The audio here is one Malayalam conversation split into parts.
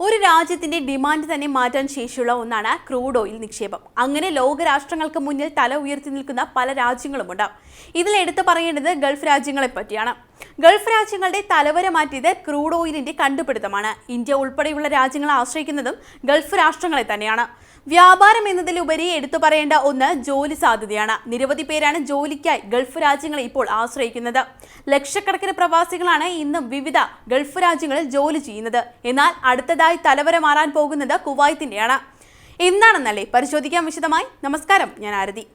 ഒരു രാജ്യത്തിന്റെ ഡിമാൻഡ് തന്നെ മാറ്റാൻ ശേഷിയുള്ള ഒന്നാണ് ക്രൂഡ് ഓയിൽ നിക്ഷേപം. അങ്ങനെ ലോകരാഷ്ട്രങ്ങൾക്ക് മുന്നിൽ തല ഉയർത്തി നിൽക്കുന്ന പല രാജ്യങ്ങളുമുണ്ട്. ഇതിൽ എടുത്തു പറയേണ്ടത് ഗൾഫ് രാജ്യങ്ങളെ പറ്റിയാണ്. ഗൾഫ് രാജ്യങ്ങളുടെ തലവര മാറ്റിയത് ക്രൂഡ് ഓയിലിന്റെ കണ്ടുപിടുത്തമാണ്. ഇന്ത്യ ഉൾപ്പെടെയുള്ള രാജ്യങ്ങളെ ആശ്രയിക്കുന്നതും ഗൾഫ് രാഷ്ട്രങ്ങളെ തന്നെയാണ്. വ്യാപാരം എന്നതിലുപരി എടുത്തു പറയേണ്ട ഒന്ന് ജോലി സാധ്യതയാണ്. നിരവധി പേരാണ് ജോലിക്കായി ഗൾഫ് രാജ്യങ്ങളെ ഇപ്പോൾ ആശ്രയിക്കുന്നത്. ലക്ഷക്കണക്കിന് പ്രവാസികളാണ് ഇന്ന് വിവിധ ഗൾഫ് രാജ്യങ്ങളിൽ ജോലി ചെയ്യുന്നത്. എന്നാൽ അടുത്തതായി തലവര മാറാൻ പോകുന്നത് കുവൈത്തിന്റെയാണ്. എന്താണെന്നല്ലേ? പരിശോധിക്കാൻ വിശദമായി. നമസ്കാരം ഞാൻ ആരതി.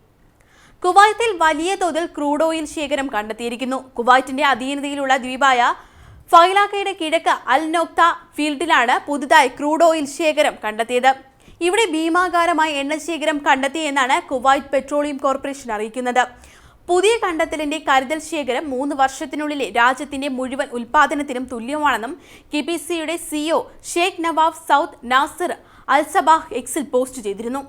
കുവൈത്തിൽ വലിയ തോതിൽ ക്രൂഡ് ഓയിൽ ശേഖരം കണ്ടെത്തിയിരിക്കുന്നു. കുവൈറ്റിന്റെ അധീനതയിലുള്ള ദ്വീപായ ഫൈലാക്കയുടെ കിഴക്ക് അൽ നോക്ത ഫീൽഡിലാണ് പുതുതായി ക്രൂഡ് ഓയിൽ ശേഖരം കണ്ടെത്തിയത്. ഇവിടെ ഭീമാകാരമായ എണ്ണ ശേഖരം കണ്ടെത്തി എന്നാണ് കുവൈറ്റ് പെട്രോളിയം കോർപ്പറേഷൻ അറിയിക്കുന്നത്. പുതിയ കണ്ടെത്തലിന്റെ കരുതൽ ശേഖരം മൂന്ന് വർഷത്തിനുള്ളിലെ രാജ്യത്തിന്റെ മുഴുവൻ ഉൽപാദനത്തിനും തുല്യമാണെന്നും കെ പി സിയുടെ CEO Sheikh Nawaf Saud Nasir Al Sabah എക്സിൽ പോസ്റ്റ് ചെയ്തിരുന്നു.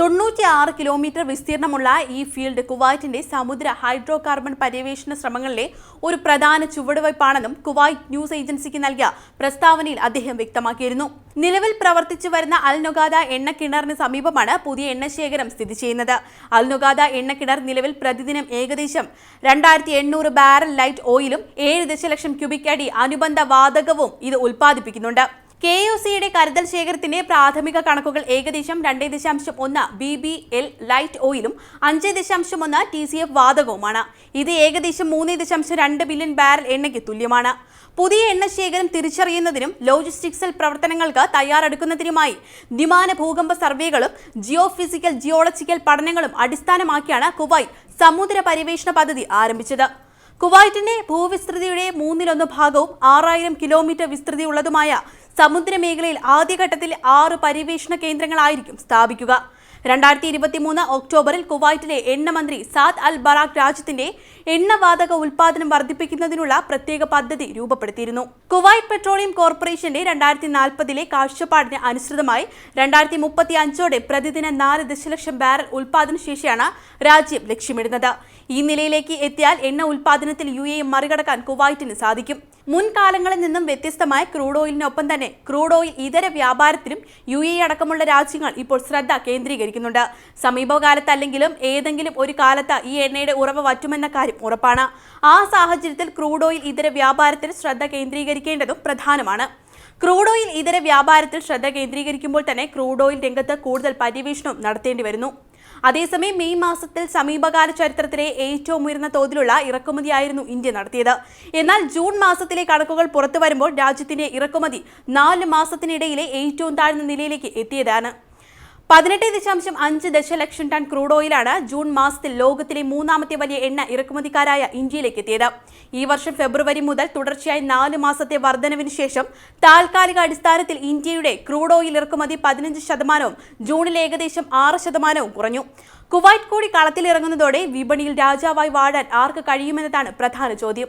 തൊണ്ണൂറ്റി ആറ് കിലോമീറ്റർ വിസ്തീർണമുള്ള ഈ ഫീൽഡ് കുവൈറ്റിന്റെ സമുദ്ര ഹൈഡ്രോ കാർബൺ പര്യവേഷണ ശ്രമങ്ങളിലെ ഒരു പ്രധാന ചുവടുവയ്പ്പാണെന്നും കുവൈറ്റ് ന്യൂസ് ഏജൻസിക്ക് നൽകിയ പ്രസ്താവനയിൽ അദ്ദേഹം വ്യക്തമാക്കിയിരുന്നു. നിലവിൽ പ്രവർത്തിച്ചു വരുന്ന അൽ നൊഗാദ എണ്ണക്കിണറിന് സമീപമാണ് പുതിയ എണ്ണശേഖരം സ്ഥിതി ചെയ്യുന്നത്. അൽ നൊഗാദ എണ്ണക്കിണർ നിലവിൽ പ്രതിദിനം ഏകദേശം രണ്ടായിരത്തി എണ്ണൂറ് ബാരൽ ലൈറ്റ് ഓയിലും ഏഴ് ദശലക്ഷം ക്യൂബിക് അടി അനുബന്ധ വാതകവും ഇത് ഉൽപ്പാദിപ്പിക്കുന്നുണ്ട്. കെ യു സിയുടെ കരുതൽ ശേഖരത്തിന്റെ പ്രാഥമിക കണക്കുകൾ ഏകദേശം രണ്ട് ദശാംശം ഒന്ന് ബി ബി എൽ ലൈറ്റ് ഓയിലും അഞ്ച് ദശാംശം ഒന്ന് ടി സി എഫ് വാതകവുമാണ്. ഇത് ഏകദേശം മൂന്ന് ദശാംശം രണ്ട് ബില്യൺ ബാരൽ എണ്ണയ്ക്ക് തുല്യമാണ്. പുതിയ എണ്ണ ശേഖരം തിരിച്ചറിയുന്നതിനും ലോജിസ്റ്റിക്സൽ പ്രവർത്തനങ്ങൾക്ക് തയ്യാറെടുക്കുന്നതിനുമായി ദ്വിമാന ഭൂകമ്പ സർവേകളും ജിയോ ഫിസിക്കൽ ജിയോളജിക്കൽ പഠനങ്ങളും അടിസ്ഥാനമാക്കിയാണ് കുവൈറ്റ് സമുദ്ര പര്യവേഷണ പദ്ധതി ആരംഭിച്ചത്. കുവൈറ്റിന്റെ ഭൂവിസ്തൃതിയുടെ മൂന്നിലൊന്ന് ഭാഗവും ആറായിരം കിലോമീറ്റർ വിസ്തൃതിയുള്ളതുമായ സമുദ്രമേഖലയിൽ ആദ്യഘട്ടത്തിൽ ആറ് പര്യവേഷണ കേന്ദ്രങ്ങളായിരിക്കും സ്ഥാപിക്കുക. രണ്ടായിരത്തി ഇരുപത്തി മൂന്ന് ഒക്ടോബറിൽ കുവൈറ്റിലെ എണ്ണമന്ത്രി സാദ് അൽ ബറാഖ് രാജ്യത്തിന്റെ എണ്ണവാതക ഉൽപാദനം വർദ്ധിപ്പിക്കുന്നതിനുള്ള പ്രത്യേക പദ്ധതി രൂപപ്പെടുത്തിയിരുന്നു. കുവൈറ്റ് പെട്രോളിയം കോർപ്പറേഷന്റെ രണ്ടായിരത്തി നാൽപ്പതിലെ കാഴ്ചപ്പാടിന് അനുസൃതമായി രണ്ടായിരത്തി മുപ്പത്തി അഞ്ചോടെ പ്രതിദിന നാല് ദശലക്ഷം ബാരൽ ഉൽപാദന ശേഷിയാണ് രാജ്യം ലക്ഷ്യമിടുന്നത്. ഈ നിലയിലേക്ക് എത്തിയാൽ എണ്ണ ഉൽപാദനത്തിൽ യു എ മറികടക്കാൻ കുവൈറ്റിന് സാധിക്കും. മുൻകാലങ്ങളിൽ നിന്നും വ്യത്യസ്തമായ ക്രൂഡ് ഓയിലിനൊപ്പം തന്നെ ക്രൂഡ് ഓയിൽ ഇതര വ്യാപാരത്തിലും യു എ അടക്കമുള്ള രാജ്യങ്ങൾ ഇപ്പോൾ ശ്രദ്ധ കേന്ദ്രീകരിക്കുന്നുണ്ട് സമീപകാലത്തല്ലെങ്കിലും ഏതെങ്കിലും ഒരു കാലത്ത് ഈ എണ്ണയുടെ ഉറവ വറ്റുമെന്ന കാര്യം ഉറപ്പാണ്. ആ സാഹചര്യത്തിൽ ക്രൂഡ് ഓയിൽ ഇതര വ്യാപാരത്തിൽ ശ്രദ്ധ കേന്ദ്രീകരിക്കേണ്ടതും പ്രധാനമാണ്. ക്രൂഡ് ഓയിൽ ഇതര വ്യാപാരത്തിൽ ശ്രദ്ധ കേന്ദ്രീകരിക്കുമ്പോൾ തന്നെ ക്രൂഡ് ഓയിൽ രംഗത്ത് കൂടുതൽ പര്യവേഷണവും നടത്തേണ്ടി വരുന്നു. അതേസമയം മെയ് മാസത്തിൽ സമീപകാല ചരിത്രത്തിലെ ഏറ്റവും ഉയർന്ന തോതിലുള്ള ഇറക്കുമതിയായിരുന്നു ഇന്ത്യ നടത്തിയത്. എന്നാൽ ജൂൺ മാസത്തിലെ കണക്കുകൾ പുറത്തു വരുമ്പോൾ രാജ്യത്തിന്റെ ഇറക്കുമതി നാല് മാസത്തിനിടയിലെ ഏറ്റവും താഴ്ന്ന നിലയിലേക്ക് എത്തിയതാണ്. പതിനെട്ട് ദശാംശം അഞ്ച് ദശലക്ഷം ടൺ ക്രൂഡ് ഓയിലാണ് ജൂൺ മാസത്തിൽ ലോകത്തിലെ മൂന്നാമത്തെ വലിയ എണ്ണ ഇറക്കുമതിക്കാരായ ഇന്ത്യയിലേക്ക് എത്തിയത് ഈ വർഷം ഫെബ്രുവരി മുതൽ തുടർച്ചയായി നാല് മാസത്തെ വർധനവിന് ശേഷം താൽക്കാലിക അടിസ്ഥാനത്തിൽ ഇന്ത്യയുടെ ക്രൂഡ് ഓയിൽ ഇറക്കുമതി പതിനഞ്ച് ശതമാനവും ജൂണിൽ ഏകദേശം ആറ് ശതമാനവും കുറഞ്ഞു. കുവൈറ്റ് കൂടി കളത്തിലിറങ്ങുന്നതോടെ വിപണിയിൽ രാജാവായി വാഴാൻ ആർക്ക് കഴിയുമെന്നതാണ് പ്രധാന ചോദ്യം.